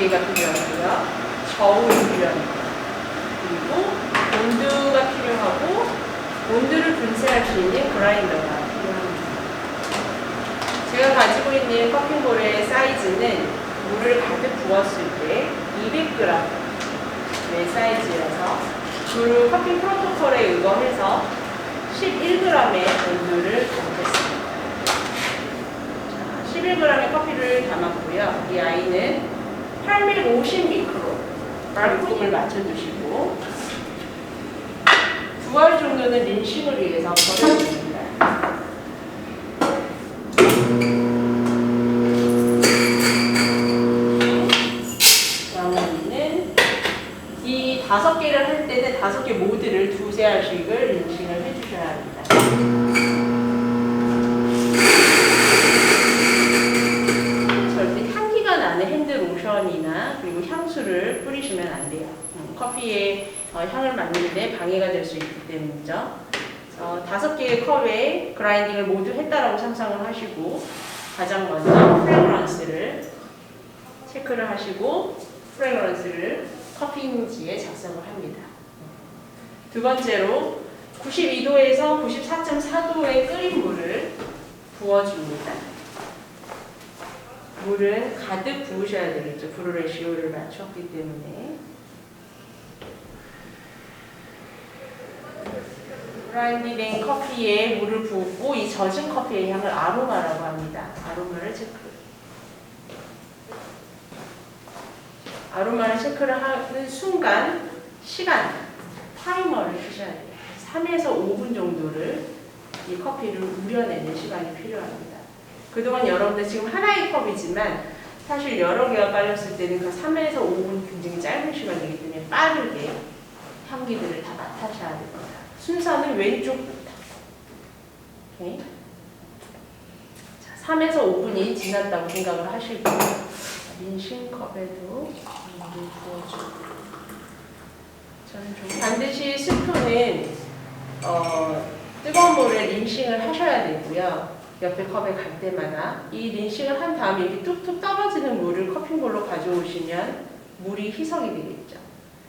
5개가 필요하고요. 저울이 필요합니다. 그리고 온도가 필요하고 온도를 분쇄할 수 있는 그라인더가 필요합니다. 제가 가지고 있는 커피볼의 사이즈는 물을 가득 부었을 때 200g 의 사이즈여서 그 커피 프로토콜에 의거해서 11g의 온도를 담겠습니다. 자, 11g의 커피를 담았고요. 이 아이는 850미크로 물컵을 맞춰주시고 두알 정도는 린싱을 위해서 버려줍니다. 나머지는 이 다섯 개를 할 때는 다섯 개 모두를 두세 알씩을 린싱을 해주셔야 합니다. 뿌리시면 안 돼요. 음, 커피의 어, 향을 맡는데 방해가 될 수 있기 때문이죠. 어, 다섯 개의 컵에 그라인딩을 모두 했다라고 상상을 하시고 가장 먼저 프레그런스를 체크를 하시고 프레그런스를 커피 이미지에 작성을 합니다. 두 번째로 92도에서 94.4도의 끓인 물을 부어줍니다. 물은 가득 부으셔야 되겠죠. 브루레시오를 맞췄기 때문에. 그라인딩된 커피에 물을 부었고 이 젖은 커피의 향을 아로마라고 합니다. 아로마를 체크. 아로마를 체크를 하는 순간 시간 타이머를 주셔야 돼요. 3에서 5분 정도를 이 커피를 우려내는 시간이 필요합니다. 그동안 여러분들 지금 하나의 컵이지만 사실 여러 개가 깔렸을 때는 그 3에서 5분 굉장히 짧은 시간이기 때문에 빠르게 향기들을 다 맡으셔야 됩니다. 순서는 왼쪽부터. 오케이? 자, 3에서 5분이 지났다고 생각을 하시고 민신컵에도 물을 부어주고 저는 좀 반드시 스푼은 어, 뜨거운 물에 린싱을 하셔야 되고요. 옆에 컵에 갈 때마다 이 린싱을 한 다음에 이렇게 뚝뚝 떨어지는 물을 커피볼로 가져오시면 물이 희석이 되겠죠.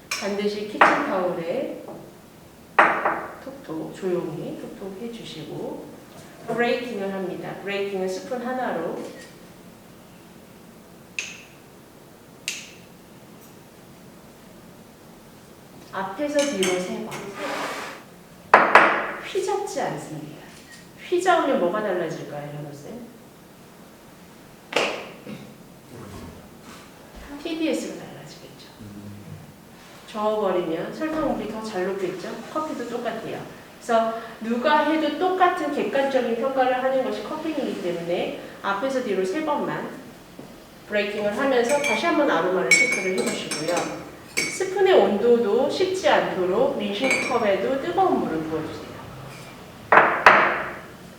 반드시 키친타올에 톡톡 조용히 톡톡 해주시고 브레이킹을 합니다. 브레이킹은 스푼 하나로 앞에서 뒤로 세 번. 휘잡지 않습니다. 휘저으면 뭐가 달라질까요, 현호쌤? TDS가 달라지겠죠. 저어버리면 설탕물이 더 잘 녹겠죠? 커피도 똑같아요. 그래서 누가 해도 똑같은 객관적인 평가를 하는 것이 커피이기 때문에 앞에서 뒤로 세 번만 브레이킹을 하면서 다시 한번 아로마를 체크를 해보시고요. 스푼의 온도도 식지 않도록 린싱컵에도 뜨거운 물을 부어주세요.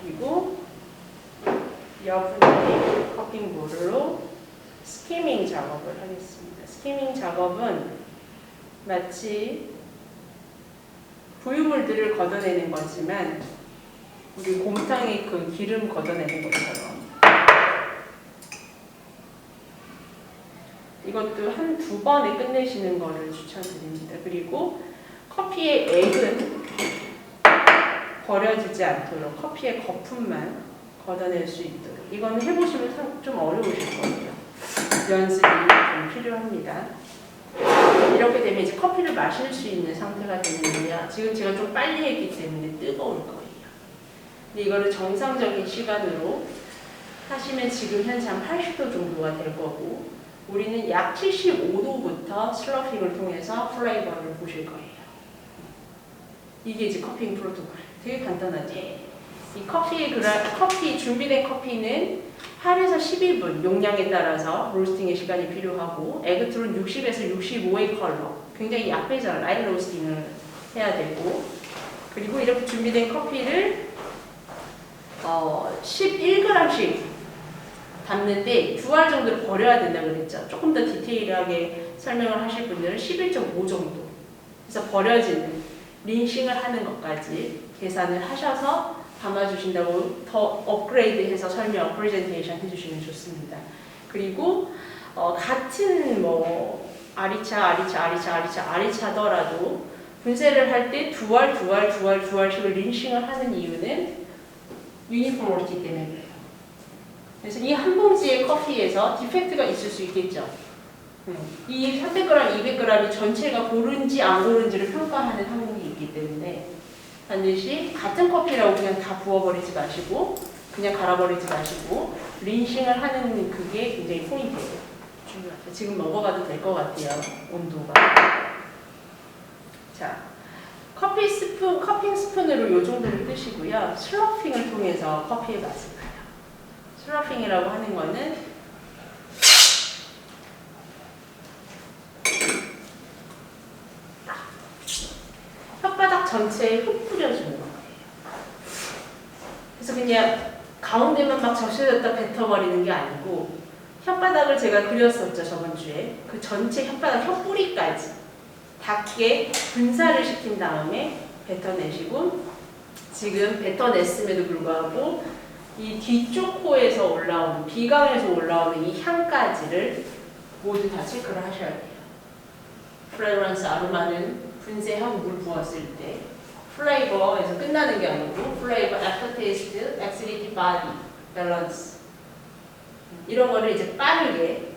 그리고 여분의 커핑볼로 스키밍 작업을 하겠습니다. 스키밍 작업은 마치 부유물들을 걷어내는 거지만 우리 곰탕의 그 기름 걷어내는 것처럼 이것도 한 두 번에 끝내시는 거를 추천드립니다. 그리고 커피의 액은 버려지지 않도록 커피의 거품만 걷어낼 수 있도록 이거는 해보시면 상- 좀 어려우실 거예요. 연습이 좀 필요합니다. 이렇게 되면 이제 커피를 마실 수 있는 상태가 되는데요. 지금 제가 좀 빨리 했기 때문에 뜨거울 거예요. 근데 이거를 정상적인 시간으로 하시면 지금 현재 한 80도 정도가 될 거고 우리는 약 75도부터 슬러핑을 통해서 플레이버를 보실 거예요. 이게 이제 커피ing 프로토콜. 되게 간단하지? 이 커피 그라, 커피 준비된 커피는 8에서 12분 용량에 따라서 로스팅의 시간이 필요하고 에그트론 60에서 65의 컬러 굉장히 약배전 라인 로스팅을 해야 되고 그리고 이렇게 준비된 커피를 어, 11g씩 담는데 두 알 정도를 버려야 된다 그랬죠. 조금 더 디테일하게 설명을 하실 분들은 11.5 정도. 그래서 버려지는 린싱을 하는 것까지 계산을 하셔서 담아주신다고 더 업그레이드해서 설명, 프레젠테이션 해주시면 좋습니다. 그리고 어, 같은 뭐 아리차, 아리차, 아리차, 아리차, 아리차더라도 분쇄를 할 때 두 알, 두 알, 두 알, 두 알씩을 린싱을 하는 이유는 유니폼리티 때문에 그래요. 그래서 이 한 봉지의 커피에서 디펙트가 있을 수 있겠죠. 음, 이 300g, 200g이 전체가 고른지 안 고른지를 평가하는 항목이 있기 때문에 반드시 같은 커피라고 그냥 다 부어버리지 마시고 그냥 갈아버리지 마시고 린싱을 하는 그게 굉장히 포인트예요. 중요하죠. 지금 먹어가도 될 것 같아요. 온도가. 자, 커피 스푼, 커핑 스푼으로 요 정도를 뜨시고요. 슬러핑을 통해서 커피의 맛을 봐요. 슬러핑이라고 하는 거는 혓바닥 전체에 흙 뿌려주는 거예요. 그래서 그냥 가운데만 막 적셔졌다 뱉어버리는 게 아니고 혓바닥을 제가 그렸었죠 저번 주에 그 전체 혓바닥 혓뿌리까지 닿게 분사를 시킨 다음에 뱉어내시고 지금 뱉어냈음에도 불구하고 이 뒤쪽 코에서 올라오는 비강에서 올라오는 이 향까지를 모두 다 체크를 하셔야 돼요. 프레그런스 아로마는 분쇄형 물 부었을 때 플레이버에서 끝나는 게 아니고 플레이버, 바디, 밸런스 이런 거를 이제 빠르게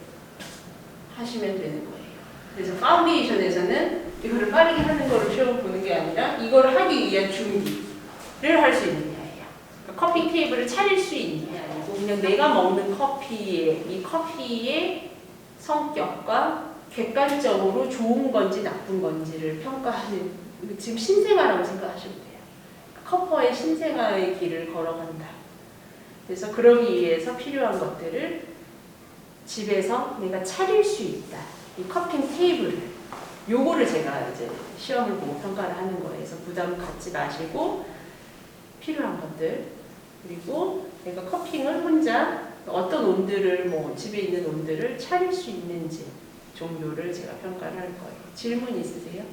하시면 되는 거예요. 그래서 파운데이션에서는 이거를 빠르게 하는 거를 시험 보는 게 아니라 이거를 하기 위한 준비를 할 수 있느냐예요. 그러니까 커피 테이블을 차릴 수 있느냐 아니고 그냥 내가 먹는 커피의 이 커피의 성격과 객관적으로 좋은 건지 나쁜 건지를 평가하는 지금 신생아라고 생각하시면 돼요. 커퍼의 신생아의 길을 걸어간다. 그래서 그러기 위해서 필요한 것들을 집에서 내가 차릴 수 있다. 이 커핑 테이블 요거를 제가 이제 시험을 보고 평가를 하는 거예요. 그래서 부담 갖지 마시고 필요한 것들 그리고 내가 커핑을 혼자 어떤 온들을 뭐 집에 있는 온들을 차릴 수 있는지 정도를 제가 평가를 할 거예요. 질문 있으세요?